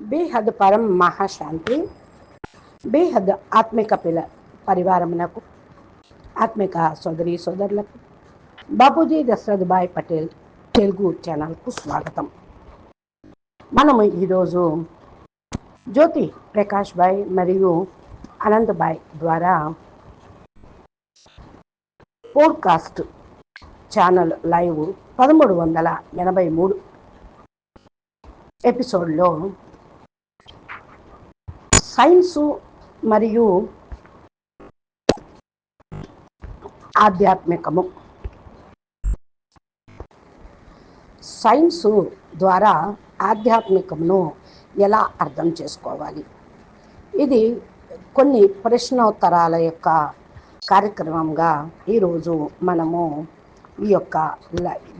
బేహద్ పరం మహాశాంతి. బేహద్ ఆత్మిక పిల్ల పరివారమునకు ఆత్మిక సోదరి సోదరులకు. బాపూజీ దశరథ్ భాయ్ పటేల్ తెలుగు ఛానల్కు స్వాగతం. మనము ఈరోజు జ్యోతి ప్రకాష్ భాయ్ మరియు అనంత్ భాయ్ ద్వారా పోడ్కాస్ట్ ఛానల్ లైవ్ పదమూడు వందల ఎనభై మూడు ఎపిసోడ్లో సైన్సు మరియు ఆధ్యాత్మికము. సైన్సు ద్వారా ఆధ్యాత్మికమును ఎలా అర్థం చేసుకోవాలి? ఇది కొన్ని ప్రశ్నోత్తరాల యొక్క కార్యక్రమంగా ఈరోజు మనము ఈ యొక్క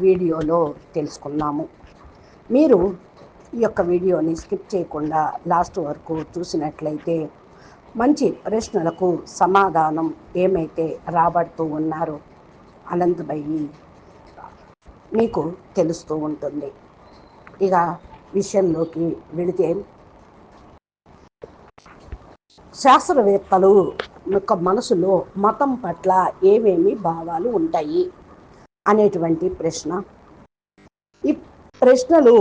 వీడియోలో తెలుసుకున్నాము. మీరు ఈ యొక్క వీడియోని స్కిప్ చేయకుండా లాస్ట్ వరకు చూసినట్లయితే మంచి ప్రశ్నలకు సమాధానం ఏమైతే రాబడుతూ ఉన్నారో అనంతమయ్యి మీకు తెలుస్తూ ఉంటుంది. ఇక విషయంలోకి వెళితే శాస్త్రవేత్తలు యొక్క మనసులో మతం పట్ల ఏమేమి భావాలు ఉంటాయి అనేటువంటి ప్రశ్న. ఈ ప్రశ్నలు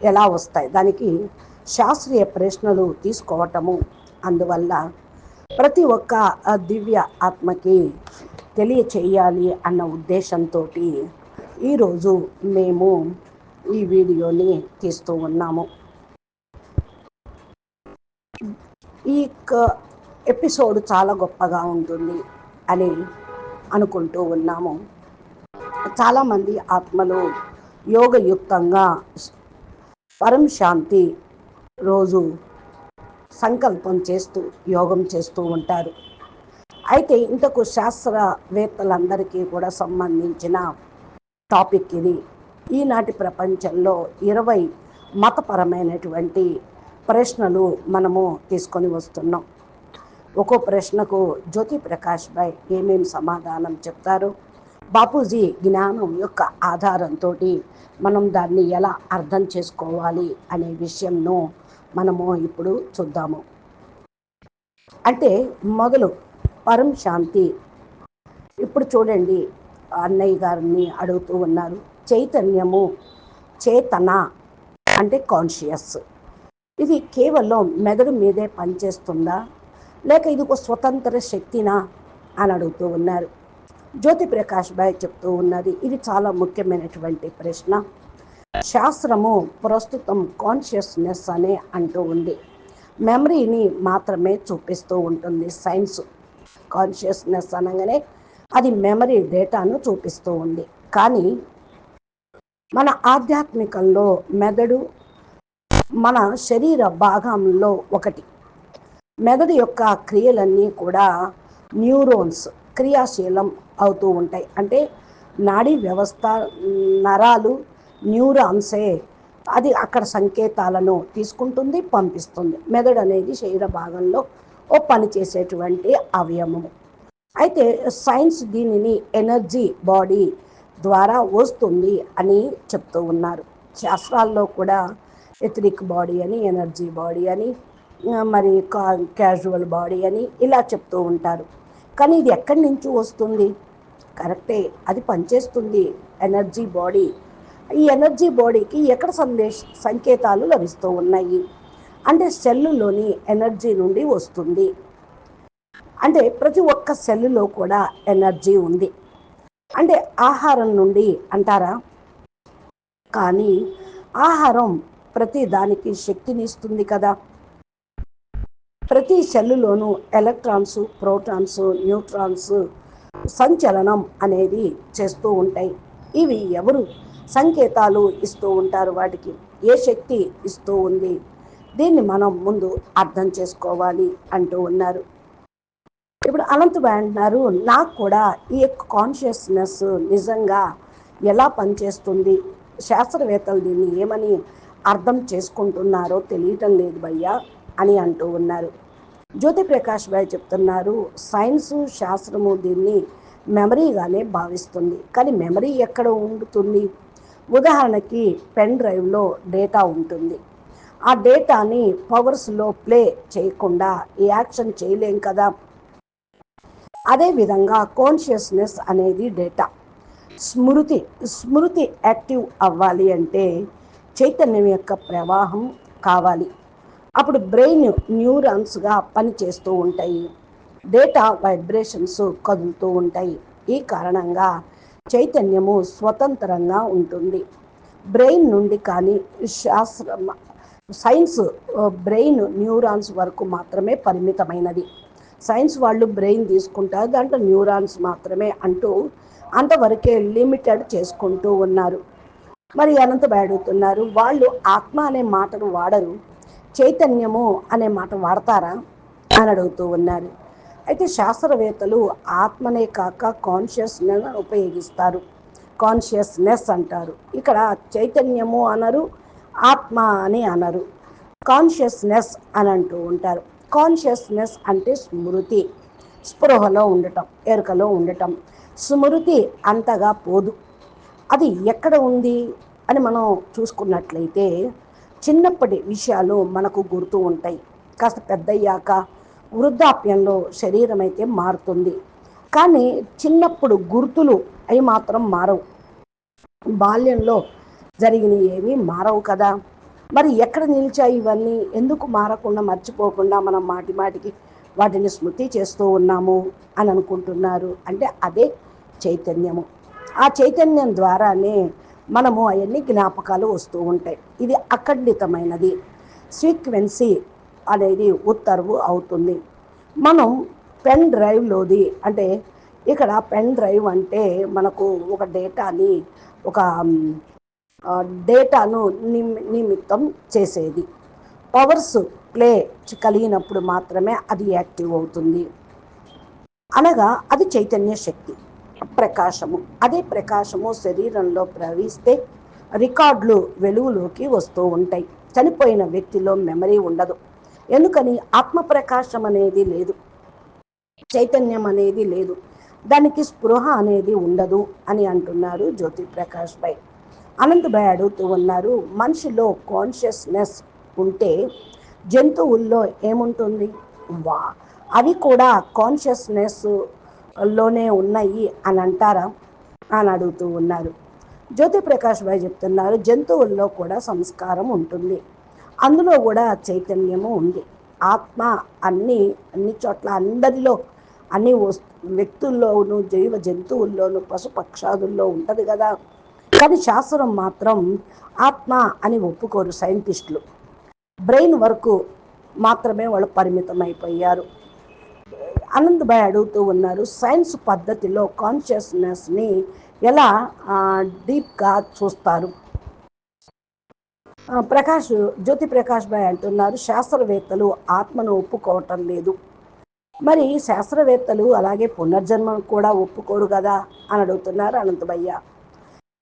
ఎలా వస్తాయి? దానికి శాస్త్రీయ ప్రశ్నలు తీసుకోవటము. అందువల్ల ప్రతి ఒక్క దివ్య ఆత్మకి తెలియచేయాలి అన్న ఉద్దేశంతో ఈరోజు మేము ఈ వీడియోని తీస్తూ ఉన్నాము. ఈ ఎపిసోడ్ చాలా గొప్పగా ఉంటుంది అని అనుకుంటూ ఉన్నాము. చాలామంది ఆత్మలు యోగయుక్తంగా పరం శాంతి రోజు సంకల్పం చేస్తూ యోగం చేస్తూ ఉంటారు. అయితే ఇంతకు శాస్త్రవేత్తలందరికీ కూడా సంబంధించిన టాపిక్ ఇది. ఈనాటి ప్రపంచంలో ఇరవై మతపరమైనటువంటి ప్రశ్నలు మనము తీసుకొని వస్తున్నాం. ఒక్కో ప్రశ్నకు జ్యోతి ప్రకాష్ భాయ్ ఏమేమి సమాధానం చెప్తారు? బాపూజీ జ్ఞానం యొక్క ఆధారంతో మనం దాన్ని ఎలా అర్థం చేసుకోవాలి అనే విషయంను మనము ఇప్పుడు చూద్దాము. అంటే మొదలు పరం శాంతి. ఇప్పుడు చూడండి అన్నయ్య గారిని అడుగుతూ ఉన్నారు. చైతన్యము చేతన అంటే కాన్షియస్ ఇది కేవలం మెదడు మీదే పనిచేస్తుందా? లేక ఇది ఒక స్వతంత్ర శక్తినా? అని అడుగుతూ ఉన్నారు. జ్యోతి ప్రకాష్ బాయ్ చెప్తూ ఉన్నది. ఇది చాలా ముఖ్యమైనటువంటి ప్రశ్న. శాస్త్రము ప్రస్తుతం కాన్షియస్నెస్ అనే అంటూ ఉంది. మెమరీని మాత్రమే చూపిస్తూ ఉంటుంది సైన్స్ కాన్షియస్నెస్ అనగానే అది మెమరీ డేటాను చూపిస్తూ ఉంది. కానీ మన ఆధ్యాత్మికంలో మెదడు మన శరీర భాగంలో ఒకటి. మెదడు యొక్క క్రియలన్నీ కూడా న్యూరోన్స్ క్రియాశీలం అవుతూ ఉంటాయి. అంటే నాడీ వ్యవస్థ నరాలు న్యూరాన్సే అది అక్కడ సంకేతాలను తీసుకుంటుంది పంపిస్తుంది. మెదడు అనేది శరీర భాగంలో ఓ పని చేసేటువంటి అవయవము. అయితే సైన్స్ దీనిని ఎనర్జీ బాడీ ద్వారా వస్తుంది అని చెప్తూ ఉన్నారు. శాస్త్రాల్లో కూడా ఎథరిక్ బాడీ అని ఎనర్జీ బాడీ అని మరి క్యాజువల్ బాడీ అని ఇలా చెప్తూ ఉంటారు. కానీ ఇది ఎక్కడి నుంచి వస్తుంది? కరెక్టే అది పనిచేస్తుంది ఎనర్జీ బాడీ. ఈ ఎనర్జీ బాడీకి ఎక్కడ సందేశ సంకేతాలు లభిస్తూ ఉన్నాయి? అంటే సెల్లులోని ఎనర్జీ నుండి వస్తుంది. అంటే ప్రతి ఒక్క సెల్లులో కూడా ఎనర్జీ ఉంది. అంటే ఆహారం నుండి అంటారా? కానీ ఆహారం ప్రతి దానికి శక్తిని ఇస్తుంది కదా. ప్రతి సెల్లులోనూ ఎలక్ట్రాన్స్ ప్రోటాన్స్ న్యూట్రాన్స్ సంచలనం అనేది చేస్తూ ఉంటాయి. ఇవి ఎవరు? సంకేతాలు ఇస్తూ ఉంటారు వాటికి. ఏ శక్తి ఇస్తూ ఉంది? దీన్ని మనం ముందు అర్థం చేసుకోవాలి అంటూ ఉన్నారు. ఇప్పుడు అనంతబాయ్ అంటున్నారు నాకు కూడా ఈ యొక్క కాన్షియస్నెస్ నిజంగా ఎలా పనిచేస్తుంది? శాస్త్రవేత్తలు దీన్ని ఏమని అర్థం చేసుకుంటున్నారో తెలియటం లేదు భయ్యా అని అంటూ ఉన్నారు. జ్యోతి ప్రకాష్ భాయ్ చెప్తున్నారు సైన్సు శాస్త్రము దీన్ని మెమరీగానే భావిస్తుంది. కానీ మెమరీ ఎక్కడ ఉండుతుంది? ఉదాహరణకి పెన్ డ్రైవ్లో డేటా ఉంటుంది. ఆ డేటాని పవర్స్లో ప్లే చేయకుండా ఈ యాక్షన్ చేయలేం కదా? అదేవిధంగా కాన్షియస్నెస్ అనేది డేటా. స్మృతి స్మృతి యాక్టివ్ అవ్వాలి అంటే చైతన్యం యొక్క ప్రవాహం కావాలి. అప్పుడు బ్రెయిన్ న్యూరాన్స్గా పనిచేస్తూ ఉంటాయి. డేటా వైబ్రేషన్స్ కదులుతూ ఉంటాయి. ఈ కారణంగా చైతన్యము స్వతంత్రంగా ఉంటుంది. బ్రెయిన్ నుండి కానీ శాస్త్ర సైన్స్ బ్రెయిన్ న్యూరాన్స్ వరకు మాత్రమే పరిమితమైనది. సైన్స్ వాళ్ళు బ్రెయిన్ తీసుకుంటారు దాంట్లో న్యూరాన్స్ మాత్రమే అంటూ అంతవరకే లిమిటెడ్ చేసుకుంటూ ఉన్నారు. మరి అనంత అడుగుతున్నారు వాళ్ళు ఆత్మ అనే మాటను వాడరు. చైతన్యము అనే మాట వాడతారా? అని అడుగుతూ ఉన్నారు. అయితే శాస్త్రవేత్తలు ఆత్మనే కాక కాన్షియస్నెస్ ఉపయోగిస్తారు. కాన్షియస్నెస్ అంటారు. ఇక్కడ చైతన్యము అనరు ఆత్మ అని అనరు. కాన్షియస్నెస్ అని అంటూ ఉంటారు. కాన్షియస్నెస్ అంటే స్మృతి. స్పృహలో ఉండటం ఎరుకలో ఉండటం. స్మృతి అంతగా పోదు. అది ఎక్కడ ఉంది అని మనం చూసుకున్నట్లయితే చిన్నప్పటి విషయాలు మనకు గుర్తు ఉంటాయి. కాస్త పెద్దయ్యాక వృద్ధాప్యంలో శరీరం అయితే మారుతుంది. కానీ చిన్నప్పుడు గుర్తులు అవి మాత్రం మారవు. బాల్యంలో జరిగినవి ఏవి మారవు కదా. మరి ఎక్కడ నిలిచాయి ఇవన్నీ? ఎందుకు మారకుండా మర్చిపోకుండా మనం మాటి మాటికి వాటిని స్మృతి చేస్తూ ఉన్నాము అని అనుకుంటున్నారు. అంటే అదే చైతన్యము. ఆ చైతన్యం ద్వారానే మనము అవన్నీ జ్ఞాపకాలు వస్తూ ఉంటాయి. ఇది అఖండితమైనది. సీక్వెన్సీ అనేది ఉత్తర్వు అవుతుంది. మనం పెన్ డ్రైవ్లోది అంటే ఇక్కడ పెన్ డ్రైవ్ అంటే మనకు ఒక డేటాని ఒక డేటాను నిమిత్తం చేసేది. పవర్స్ ప్లే కలిగినప్పుడు మాత్రమే అది యాక్టివ్ అవుతుంది. అనగా అది చైతన్య శక్తి. ప్రకాశము. అదే ప్రకాశము శరీరంలో ప్రవహిస్తే రికార్డులు వెలుగులోకి వస్తూ ఉంటాయి. చనిపోయిన వ్యక్తిలో మెమరీ ఉండదు. ఎందుకని? ఆత్మ ప్రకాశం అనేది లేదు. చైతన్యం అనేది లేదు. దానికి స్పృహ అనేది ఉండదు అని అంటున్నారు జ్యోతి ప్రకాష్ పై అనంతభాయ్ అడుగుతూ ఉన్నారు మనిషిలో కాన్షియస్నెస్ ఉంటే జంతువుల్లో ఏముంటుంది? వా అవి కూడా కాన్షియస్నెస్ లోనే ఉన్నాయి అని అంటారా? అని అడుగుతూ ఉన్నారు. జ్యోతి ప్రకాష్ భాయ్ చెప్తున్నారు జంతువుల్లో కూడా సంస్కారం ఉంటుంది. అందులో కూడా చైతన్యము ఉంది. ఆత్మ అన్ని అన్ని చోట్ల అందరిలో అన్ని వ్యక్తుల్లోనూ జైవ జంతువుల్లోనూ పశుపక్షాదుల్లో ఉంటుంది కదా. కానీ శాస్త్రం మాత్రం ఆత్మ అని ఒప్పుకోరు సైంటిస్టులు. బ్రెయిన్ వరకు మాత్రమే వాళ్ళు పరిమితం అయిపోయారు ఆనంద్ భాయ్ అడుగుతూ ఉన్నారు సైన్స్ పద్ధతిలో కాన్షియస్నెస్ని ఎలా డీప్గా చూస్తారు? ప్రకాష్ జ్యోతి ప్రకాష్ భాయ్ అంటున్నారు శాస్త్రవేత్తలు ఆత్మను ఒప్పుకోవటం లేదు. మరి శాస్త్రవేత్తలు అలాగే పునర్జన్మ కూడా ఒప్పుకోరు కదా అని అడుగుతున్నారు అనంతభయ్య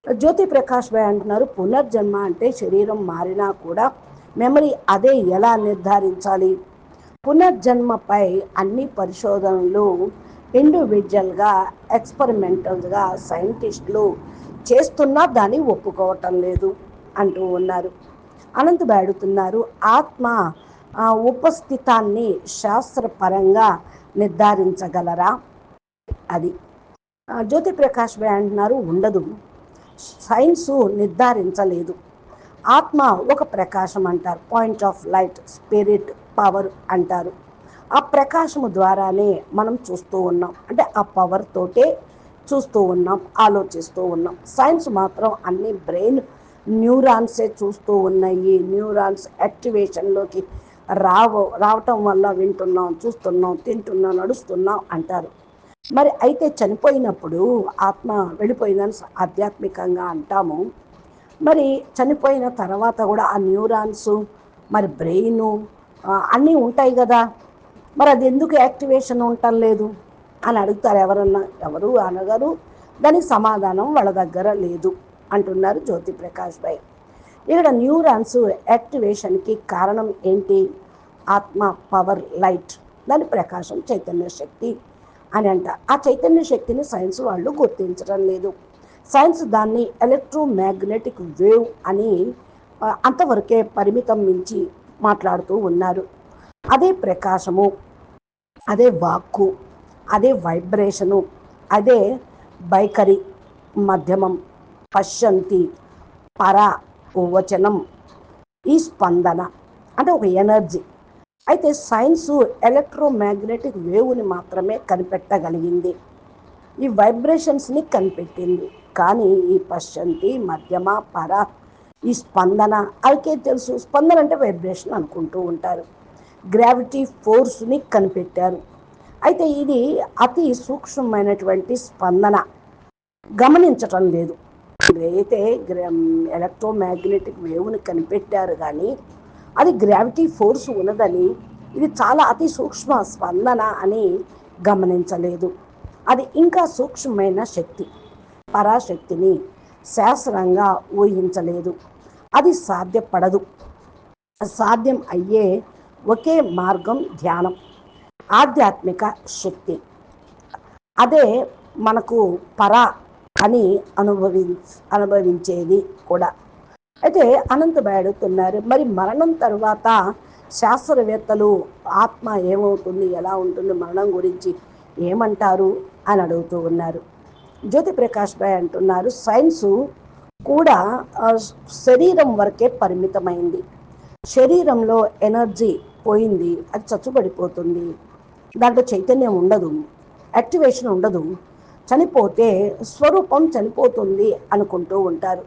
జ్యోతి ప్రకాష్ భాయ్ అంటున్నారు పునర్జన్మ అంటే శరీరం మారినా కూడా మెమరీ అదే ఎలా నిర్ధారించాలి? పునర్జన్మపై అన్ని పరిశోధనలు ఇండివిజువల్గా ఎక్స్పెరిమెంటల్గా సైంటిస్టులు చేస్తున్నా దాన్ని ఒప్పుకోవటం లేదు అంటూ ఉన్నారు. అనంత్ అడుగుతున్నారు ఆత్మ ఉపస్థితాన్ని శాస్త్రపరంగా నిర్ధారించగలరా? అది. జ్యోతి ప్రకాష్ భాయ్ అంటున్నారు ఉండదు. సైన్సు నిర్ధారించలేదు. ఆత్మ ఒక ప్రకాశం అంటారు point of light spirit power అంటారు. ఆ ప్రకాశము ద్వారానే మనం చూస్తూ ఉన్నాం. అంటే ఆ పవర్ తోటే చూస్తూ ఉన్నాం ఆలోచిస్తూ ఉన్నాం. సైన్స్ మాత్రం అన్ని బ్రెయిన్ న్యూరాన్సే చూస్తూ ఉన్నాయి. న్యూరాన్స్ యాక్టివేషన్లోకి రావ రావటం వల్ల వింటున్నాం చూస్తున్నాం తింటున్నాం నడుస్తున్నాం అంటారు. మరి అయితే చనిపోయినప్పుడు ఆత్మ వెళ్ళిపోయిందని ఆధ్యాత్మికంగా అంటాము. మరి చనిపోయిన తర్వాత కూడా ఆ న్యూరాన్స్ మరి బ్రెయిన్ అన్నీ ఉంటాయి కదా. మరి అది ఎందుకు యాక్టివేషన్ ఉండటం లేదు? అని అడుగుతారు ఎవరన్నా. ఎవరు? అనగారు. దానికి సమాధానం వాళ్ళ దగ్గర లేదు అంటున్నారు జ్యోతి ప్రకాష్ భాయ్ ఇక్కడ న్యూరాన్స్ యాక్టివేషన్కి కారణం ఏంటి? ఆత్మ పవర్ లైట్. దాని ప్రకాశం చైతన్య శక్తి అని అంట. ఆ చైతన్య శక్తిని సైన్స్ వాళ్ళు గుర్తించడం లేదు. సైన్స్ దాన్ని ఎలక్ట్రోమాగ్నెటిక్ వేవ్ అని అంతవరకే పరిమితం మించి మాట్లాడుతూ ఉన్నారు. అదే ప్రకాశము అదే వాక్కు అదే వైబ్రేషను అదే బైకరి మధ్యమం పశ్యంతి పర వచనం ఈ స్పందన అంటే ఒక ఎనర్జీ. అయితే సైన్సు ఎలక్ట్రోమాగ్నెటిక్ వేవ్ని మాత్రమే కనిపెట్టగలిగింది. ఈ వైబ్రేషన్స్ని కనిపెట్టింది. కానీ ఈ పశ్యంతి మధ్యమ పర ఈ స్పందన అదికే తెలుసు. స్పందన అంటే వైబ్రేషన్ అనుకుంటూ ఉంటారు. గ్రావిటీ ఫోర్స్ని కనిపెట్టారు. అయితే ఇది అతి సూక్ష్మమైనటువంటి స్పందన. గమనించటం లేదు. అయితే ఎలక్ట్రోమాగ్నెటిక్ వేవ్ని కనిపెట్టారు కానీ అది గ్రావిటీ ఫోర్స్ ఉన్నదని ఇది చాలా అతి సూక్ష్మ స్పందన అని గమనించలేదు. అది ఇంకా సూక్ష్మమైన శక్తి పరాశక్తిని శాస్త్రంగా ఊహించలేదు. అది సాధ్యపడదు. సాధ్యం అయ్యే ఒకే మార్గం ధ్యానం ఆధ్యాత్మిక శక్తి. అదే మనకు పర అని అనుభవి అనుభవించేది కూడా. అయితే అనంతబాయ్ అడుగుతున్నారు మరి మరణం తర్వాత శాస్త్రవేత్తలు ఆత్మ ఏమవుతుంది ఎలా ఉంటుంది మరణం గురించి ఏమంటారు అని అడుగుతూ ఉన్నారు. జ్యోతి ప్రకాష్ భాయ్ అంటున్నారు సైన్సు కూడా శరీరం వరకే పరిమితమైంది. శరీరంలో ఎనర్జీ పోయింది అది చచ్చుబడిపోతుంది. దాంట్లో చైతన్యం ఉండదు యాక్టివేషన్ ఉండదు. చనిపోతే స్వరూపం చనిపోతుంది అనుకుంటూ ఉంటారు.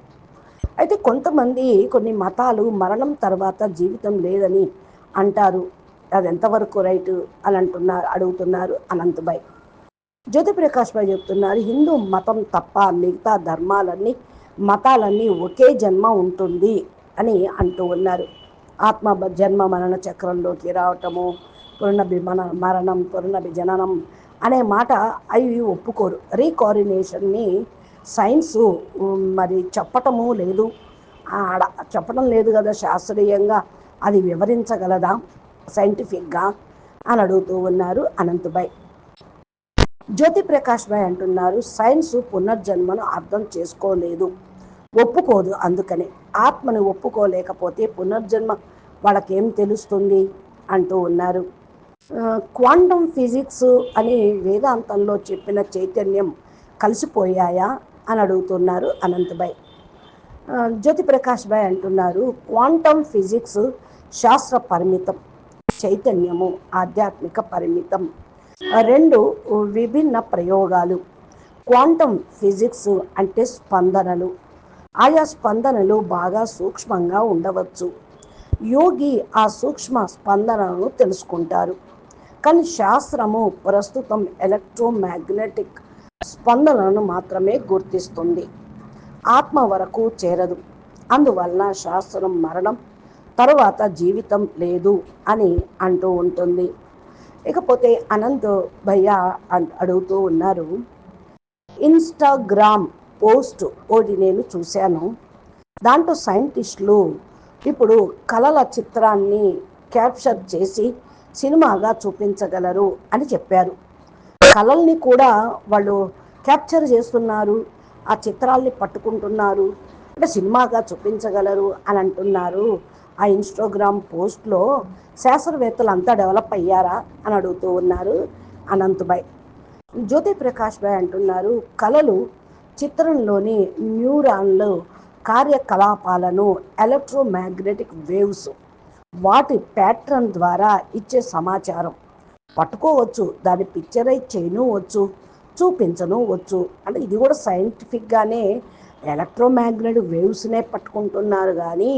అయితే కొంతమంది కొన్ని మతాలు మరణం తర్వాత జీవితం లేదని అంటారు. అది ఎంతవరకు రైట్ అని అంటున్నారు అడుగుతున్నారు అనంతబాయ్. జ్యోతిప్రకాష్ భాయ్ చెప్తున్నారు హిందూ మతం తప్ప మిగతా ధర్మాలన్నీ మతాలన్నీ ఒకే జన్మ ఉంటుంది అని అంటూ ఉన్నారు. ఆత్మ జన్మ మరణ చక్రంలోకి రావటము పునర్భి మన మరణం పునర్భి జననం అనే మాట అవి ఒప్పుకోరు. రీకోరినేషన్ని సైన్సు మరి చెప్పటము లేదు. ఆడ చెప్పడం లేదు కదా శాస్త్రీయంగా అది వివరించగలదా? సైంటిఫిక్గా? అని అడుగుతూ ఉన్నారు అనంతభాయ్ జ్యోతి ప్రకాష్ భాయ్ అంటున్నారు సైన్స్ పునర్జన్మను అర్థం చేసుకోలేదు. ఒప్పుకోదు అందుకని. ఆత్మని ఒప్పుకోలేకపోతే పునర్జన్మ వాళ్ళకేం తెలుస్తుంది? అంటూ ఉన్నారు. క్వాంటమ్ ఫిజిక్స్ అని వేదాంతంలో చెప్పిన చైతన్యం కలిసిపోయాయా అని అడుగుతున్నారు అనంతభాయ్ జ్యోతి ప్రకాష్ భాయ్ అంటున్నారు క్వాంటమ్ ఫిజిక్స్ శాస్త్ర పరిమితం చైతన్యము ఆధ్యాత్మిక పరిమితం. రెండు విభిన్న ప్రయోగాలు. క్వాంటమ్ ఫిజిక్స్ అంటే స్పందనలు ఆయా స్పందనలు బాగా సూక్ష్మంగా ఉండవచ్చు. యోగి ఆ సూక్ష్మ స్పందనలను తెలుసుకుంటారు. కానీ శాస్త్రము ప్రస్తుతం ఎలక్ట్రోమాగ్నెటిక్ స్పందనలను మాత్రమే గుర్తిస్తుంది. ఆత్మ వరకు చేరదు. అందువలన శాస్త్రం మరణం తరువాత జీవితం లేదు అని అంటూ ఉంటుంది. ఇకపోతే అనంత్ భయ్య అడుగుతూ ఉన్నారు. ఇన్స్టాగ్రామ్ పోస్ట్ ఒకటి నేను చూశాను. దాంట్లో సైంటిస్టులు ఇప్పుడు కళల చిత్రాన్ని క్యాప్చర్ చేసి సినిమాగా చూపించగలరు అని చెప్పారు. కళల్ని కూడా వాళ్ళు క్యాప్చర్ చేస్తున్నారు ఆ చిత్రాల్ని పట్టుకుంటున్నారు అంటే సినిమాగా చూపించగలరు అని అంటున్నారు. ఆ ఇన్స్టాగ్రామ్ పోస్ట్లో శాస్త్రవేత్తలు అంతా డెవలప్ అయ్యారా అని అడుగుతూ ఉన్నారు అనంతబాయ్. జ్యోతి ప్రకాష్ భాయ్ అంటున్నారు కళలు చిత్రంలోని న్యూరాన్లు కార్యకలాపాలను ఎలక్ట్రోమాగ్నెటిక్ వేవ్స్ వాటి ప్యాట్రన్ ద్వారా ఇచ్చే సమాచారం. పట్టుకోవచ్చు దాన్ని పిక్చరైజ్ చేయను వచ్చు చూపించను వచ్చు. అంటే ఇది కూడా సైంటిఫిక్గానే ఎలక్ట్రోమాగ్నెటిక్ వేవ్స్నే పట్టుకుంటున్నారు కానీ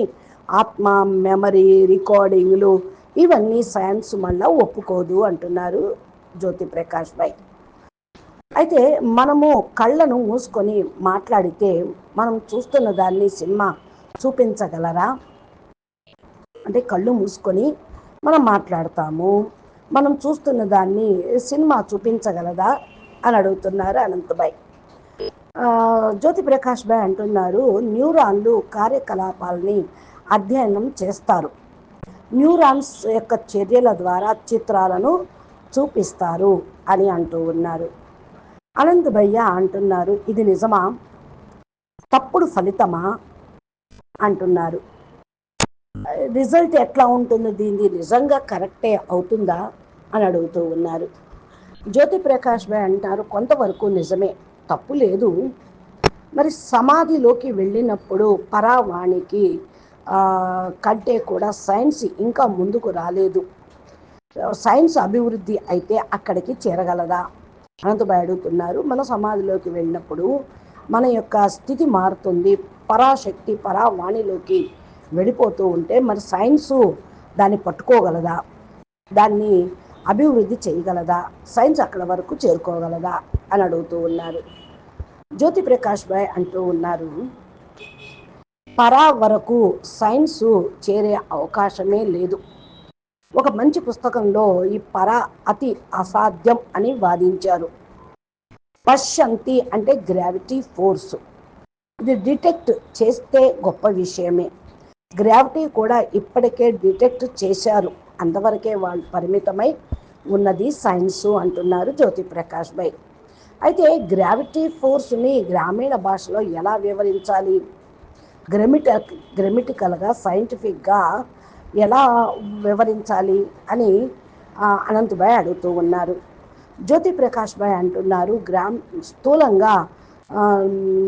ఆత్మ మెమరీ రికార్డింగ్లు ఇవన్నీ సైన్స్ మళ్ళీ ఒప్పుకోదు అంటున్నారు జ్యోతి ప్రకాష్ భాయ్ అయితే మనము కళ్ళను మూసుకొని మాట్లాడితే మనం చూస్తున్న దాన్ని సినిమా చూపించగలరా? అంటే కళ్ళు మూసుకొని మనం మాట్లాడతాము. మనం చూస్తున్న దాన్ని సినిమా చూపించగలదా? అని అడుగుతున్నారు అనంతభాయ్ జ్యోతి ప్రకాష్ భాయ్ అంటున్నారు న్యూరాన్లు కార్యకలాపాలని అధ్యయనం చేస్తారు. న్యూరాన్స్ యొక్క చర్యల ద్వారా చిత్రాలను చూపిస్తారు అని అంటూ ఉన్నారు. అనంత భయ్య అంటున్నారు. ఇది నిజమా? తప్పుడు ఫలితమా? అంటున్నారు. రిజల్ట్ ఎట్లా ఉంటుంది దీన్ని నిజంగా కరెక్టే అవుతుందా? అని అడుగుతూ ఉన్నారు. జ్యోతి ప్రకాష్ భాయ్ అంటారు కొంతవరకు నిజమే. తప్పు లేదు. మరి సమాధిలోకి వెళ్ళినప్పుడు పరావాణికి కంటే కూడా సైన్స్ ఇంకా ముందుకు రాలేదు. సైన్స్ అభివృద్ధి అయితే అక్కడికి చేరగలదా? అనంతబాయ్ అడుగుతున్నారు మన సమాధిలోకి వెళ్ళినప్పుడు మన యొక్క స్థితి మారుతుంది. పరాశక్తి పరావాణిలోకి వెళ్ళిపోతూ ఉంటే మరి సైన్సు దాన్ని పట్టుకోగలదా? దాన్ని అభివృద్ధి చేయగలదా? సైన్స్ అక్కడ వరకు చేరుకోగలదా? అని అడుగుతూ ఉన్నారు. జ్యోతి ప్రకాష్ భాయ్ అంటూ ఉన్నారు. పరా వరకు సైన్సు చేరే అవకాశమే లేదు. ఒక మంచి పుస్తకంలో ఈ పర అతి అసాధ్యం అని వాదించారు. పశ్శంతి అంటే గ్రావిటీ ఫోర్స్ ఇది డిటెక్ట్ చేస్తే గొప్ప విషయమే. గ్రావిటీ కూడా ఇప్పటికే డిటెక్ట్ చేశారు. అంతవరకే వాళ్ళు పరిమితమై ఉన్నది సైన్సు అంటున్నారు జ్యోతి ప్రకాష్ భాయ్ అయితే గ్రావిటీ ఫోర్స్ని గ్రామీణ భాషలో ఎలా వివరించాలి? గ్రమిట గ్రమిటికల్గా సైంటిఫిక్గా ఎలా వివరించాలి అని అనంతభాయ్ అడుగుతూ ఉన్నారు. జ్యోతి ప్రకాష్ భాయ్ అంటున్నారు గ్రామ్ స్థూలంగా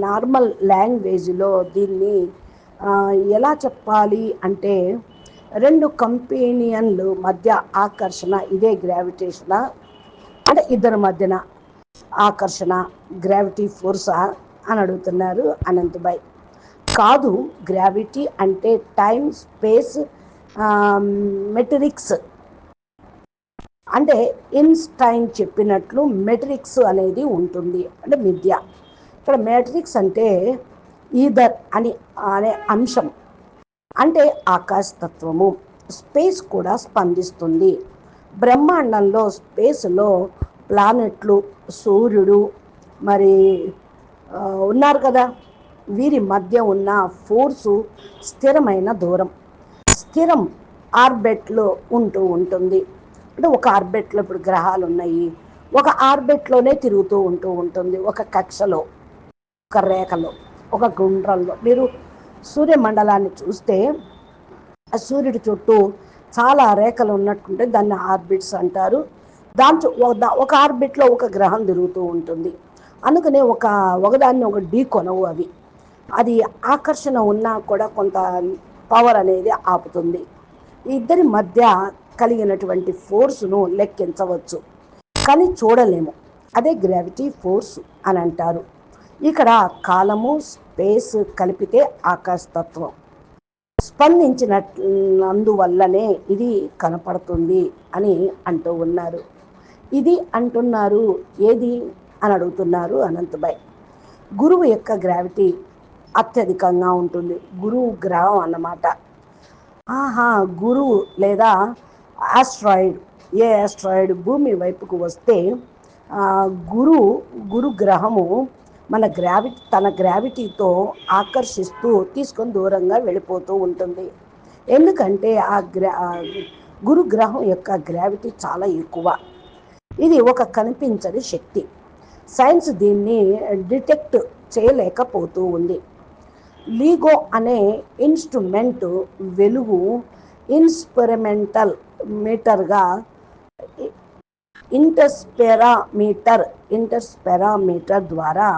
నార్మల్ లాంగ్వేజ్లో దీన్ని ఎలా చెప్పాలి అంటే రెండు కంపెనీయన్లు మధ్య ఆకర్షణ ఇదే గ్రావిటేషన్? అంటే ఇద్దరి మధ్యన ఆకర్షణ గ్రావిటీ ఫోర్సా? అని అడుగుతున్నారు అనంతబాయ్ కాదు గ్రావిటీ అంటే టైం స్పేస్ మెట్రిక్స్. అంటే ఇన్స్టైన్ చెప్పినట్లు మెట్రిక్స్ అనేది ఉంటుంది. అంటే విద్య. ఇక్కడ మెట్రిక్స్ అంటే ఈదర్ అని అనే అంశం. అంటే ఆకాశతత్వము. స్పేస్ కూడా స్పందిస్తుంది. బ్రహ్మాండంలో స్పేస్లో ప్లానెట్లు సూర్యుడు మరి ఉన్నారు కదా? వీరి మధ్య ఉన్న ఫోర్సు స్థిరమైన దూరం. స్థిరం ఆర్బెట్లో ఉంటూ ఉంటుంది. అంటే ఒక ఆర్బెట్లో ఇప్పుడు గ్రహాలు ఉన్నాయి ఒక ఆర్బెట్లోనే తిరుగుతూ ఉంటూ ఉంటుంది. ఒక కక్షలో ఒక రేఖలో ఒక గుండ్రంలో. మీరు సూర్యమండలాన్ని చూస్తే ఆ సూర్యుడి చుట్టూ చాలా రేఖలు ఉన్నట్టుంటే దాన్ని ఆర్బిట్స్ అంటారు. దాంట్లో ఒక ఆర్బిట్లో ఒక గ్రహం తిరుగుతూ ఉంటుంది. అందుకనే ఒక ఒకదాన్ని ఒక ఢీ కొనవు అవి. అది ఆకర్షణ ఉన్నా కూడా కొంత పవర్ అనేది ఆపుతుంది. ఇద్దరి మధ్య కలిగినటువంటి ఫోర్సును లెక్కించవచ్చు. కానీ చూడలేము. అదే గ్రావిటీ ఫోర్స్ అని అంటారు. ఇక్కడ కాలము స్పేస్ కలిపితే ఆకాశతత్వం స్పందించిన అందువల్లనే ఇది కనపడుతుంది అని అంటూ ఉన్నారు. ఇది అంటున్నారు ఏది అని అడుగుతున్నారు అనంతబాయ్. గురువు యొక్క గ్రావిటీ అత్యధికంగా ఉంటుంది. గురువు గ్రహం అన్నమాట. ఆహా గురువు లేదా ఆస్ట్రాయిడ్ ఏ ఆస్ట్రాయిడ్ భూమి వైపుకు వస్తే గురు గురు గ్రహము మన గ్రావిటీ తన గ్రావిటీతో ఆకర్షిస్తూ తీసుకొని దూరంగా వెళ్ళిపోతూ ఉంటుంది. ఎందుకంటే ఆ గ్రా గురుగ్రహం యొక్క గ్రావిటీ చాలా ఎక్కువ. ఇది ఒక కనిపించని శక్తి. సైన్స్ దీన్ని డిటెక్ట్ చేయలేకపోతూ ఉంది. లీగో అనే ఇన్స్ట్రుమెంట్ వెలుగు ఇన్స్పెరిమెంటల్ మీటర్గా ఇంటర్స్పెరామీటర్ ఇంటర్స్పెరామీటర్ ద్వారా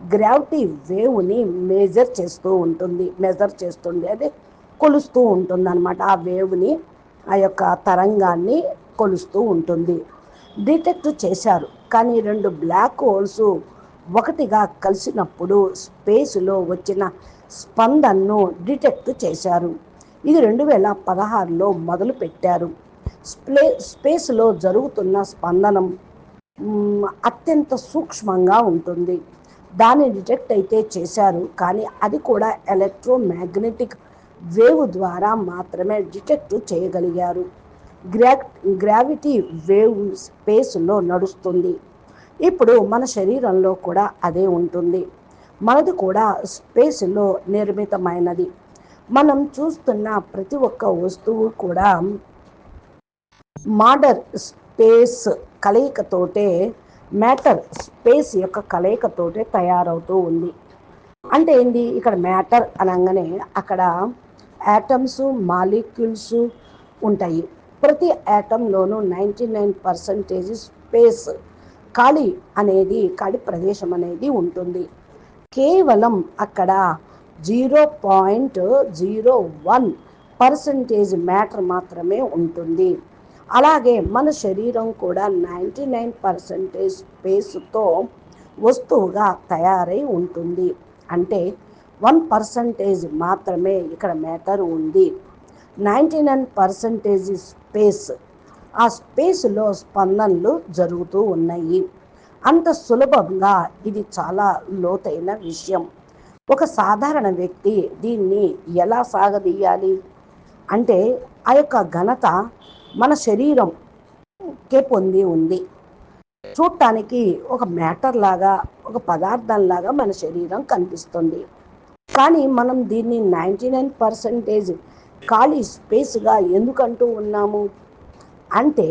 గ్రావిటీ వేవ్ని మేజర్ చేస్తూ ఉంటుంది మెజర్ చేస్తుంది అదే కొలుస్తూ ఉంటుంది అనమాట ఆ వేవ్ని ఆ యొక్క తరంగాన్ని కొలుస్తూ ఉంటుంది. డిటెక్ట్ చేశారు. కానీ రెండు బ్లాక్ హోల్స్ ఒకటిగా కలిసినప్పుడు స్పేస్లో వచ్చిన స్పందనను డిటెక్ట్ చేశారు. ఇది రెండు వేల పదహారులో మొదలు పెట్టారు. స్ప్లే స్పేస్లో జరుగుతున్న స్పందనం అత్యంత సూక్ష్మంగా ఉంటుంది. దాన్ని డిటెక్ట్ అయితే చేశారు. కానీ అది కూడా ఎలక్ట్రోమాగ్నెటిక్ వేవ్ ద్వారా మాత్రమే డిటెక్ట్ చేయగలిగారు. గ్రా గ్రావిటీ వేవ్ స్పేస్లో నడుస్తుంది. ఇప్పుడు మన శరీరంలో కూడా అదే ఉంటుంది. మనది కూడా స్పేస్లో నిర్మితమైనది. మనం చూస్తున్న ప్రతి ఒక్క వస్తువు కూడా మాడర్ స్పేస్ కలయికతోటే మ్యాటర్ స్పేస్ యొక్క కలయికతోటే తయారవుతూ ఉంది. అంటే ఏంటి ఇక్కడ మ్యాటర్ అనగానే అక్కడ యాటమ్స్ మాలిక్యూల్స్ ఉంటాయి. ప్రతి యాటంలోనూ నైంటీ నైన్ పర్సంటేజ్ స్పేస్ కళి అనేది కళి ప్రదేశం అనేది ఉంటుంది. కేవలం అక్కడ zero point zero one percentage matter మాత్రమే ఉంటుంది. అలాగే మన శరీరం కూడా నైంటీ నైన్ పర్సంటేజ్ స్పేస్తో వస్తువుగా తయారై ఉంటుంది. అంటే వన్ పర్సంటేజ్ మాత్రమే ఇక్కడ మ్యాటర్ ఉంది. నైంటీ నైన్ పర్సంటేజ్ స్పేస్ ఆ స్పేస్లో స్పందనలు జరుగుతూ ఉన్నాయి. అంత సులభంగా ఇది చాలా లోతైన విషయం. ఒక సాధారణ వ్యక్తి దీన్ని ఎలా సాగదీయాలి? అంటే ఆ యొక్క ఘనత మన శరీరంకే పొంది ఉంది. చూడటానికి ఒక మ్యాటర్ లాగా ఒక పదార్థం లాగా మన శరీరం కనిపిస్తుంది. కానీ మనం దీన్ని నైంటీ నైన్ పర్సెంటేజ్ ఖాళీ స్పేస్గా ఎందుకంటూ ఉన్నాము? అంటే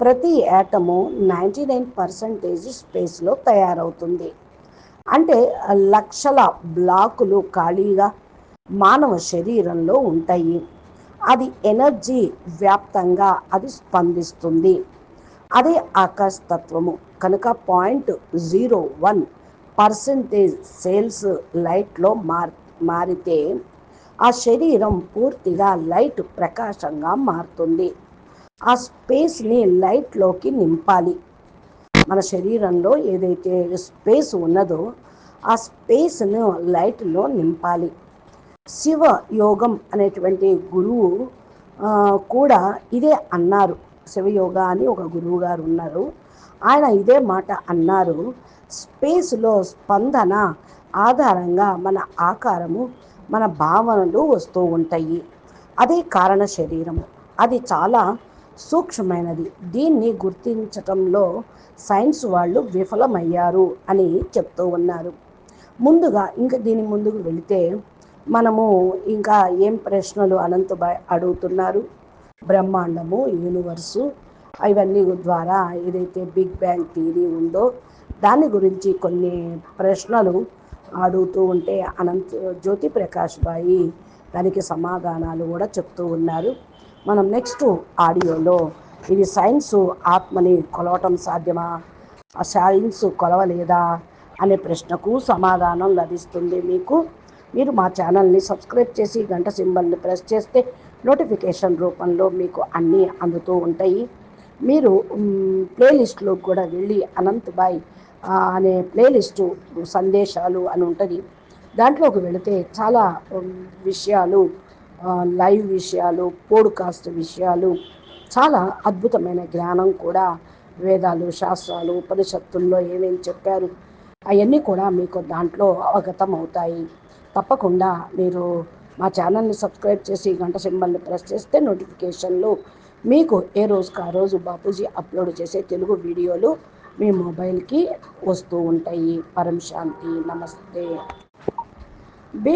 ప్రతి యాటము నైంటీ నైన్ పర్సంటేజ్ స్పేస్లో తయారవుతుంది. అంటే లక్షల బ్లాకులు ఖాళీగా మానవ శరీరంలో ఉంటాయి. అది ఎనర్జీ వ్యాప్తంగా అది స్పందిస్తుంది. అదే ఆకాశతత్వము. కనుక point zero one percentage cells లైట్లో మార్ మారితే ఆ శరీరం పూర్తిగా లైట్ ప్రకాశంగా మారుతుంది. ఆ స్పేస్ని లైట్లోకి నింపాలి. మన శరీరంలో ఏదైతే స్పేస్ ఉన్నదో ఆ స్పేస్ను లైట్లో నింపాలి. శివ యోగం అనేటువంటి గురువు కూడా ఇదే అన్నారు. శివయోగ అని ఒక గురువు గారు ఉన్నారు. ఆయన ఇదే మాట అన్నారు. స్పేస్లో స్పందన ఆధారంగా మన ఆకారము మన భావనలు వస్తూ ఉంటాయి. అదే కారణ శరీరము. అది చాలా సూక్ష్మమైనది. దీన్ని గుర్తించటంలో సైన్స్ వాళ్ళు విఫలమయ్యారు అని చెప్తూ ఉన్నారు. ముందుగా ఇంకా దీని ముందుకు వెళితే మనము ఇంకా ఏం ప్రశ్నలు అనంత అడుగుతున్నారు? బ్రహ్మాండము యూనివర్సు ఇవన్నీ ద్వారా ఏదైతే బిగ్ బ్యాంగ్ థియరీ ఉందో దాని గురించి కొన్ని ప్రశ్నలు అడుగుతూ ఉంటే అనంత జ్యోతి ప్రకాష్ బాయి దానికి సమాధానాలు కూడా చెప్తూ ఉన్నారు. మనం నెక్స్ట్ ఆడియోలో ఇది సైన్స్ ఆత్మని కొలవటం సాధ్యమా? ఆ సైన్స్ కొలవలేదా? అనే ప్రశ్నకు సమాధానం లభిస్తుంది మీకు. మీరు మా ఛానల్ని సబ్స్క్రైబ్ చేసి గంట సింబల్ని ప్రెస్ చేస్తే నోటిఫికేషన్ రూపంలో మీకు అన్నీ అందుతూ ఉంటాయి. మీరు ప్లేలిస్ట్లో కూడా వెళ్ళి అనంత్ బాయ్ అనే ప్లేలిస్టు సందేశాలు అని ఉంటుంది. దాంట్లోకి వెళితే చాలా విషయాలు లైవ్ విషయాలు పోడ్కాస్ట్ విషయాలు చాలా అద్భుతమైన జ్ఞానం కూడా వేదాలు శాస్త్రాలు ఉపనిషత్తుల్లో ఏమేమి చెప్పారు అవన్నీ కూడా మీకు దాంట్లో అవగతం అవుతాయి తప్పకుండా మీరు మా ఛానల్ని సబ్స్క్రైబ్ చేసి గంట సింబల్ని ప్రెస్ చేస్తే నోటిఫికేషన్లు మీకు ఏ రోజుకి ఆ రోజు బాపూజీ అప్లోడ్ చేసే తెలుగు వీడియోలు మీ మొబైల్కి వస్తూ ఉంటాయి. పరం శాంతి నమస్తే. బి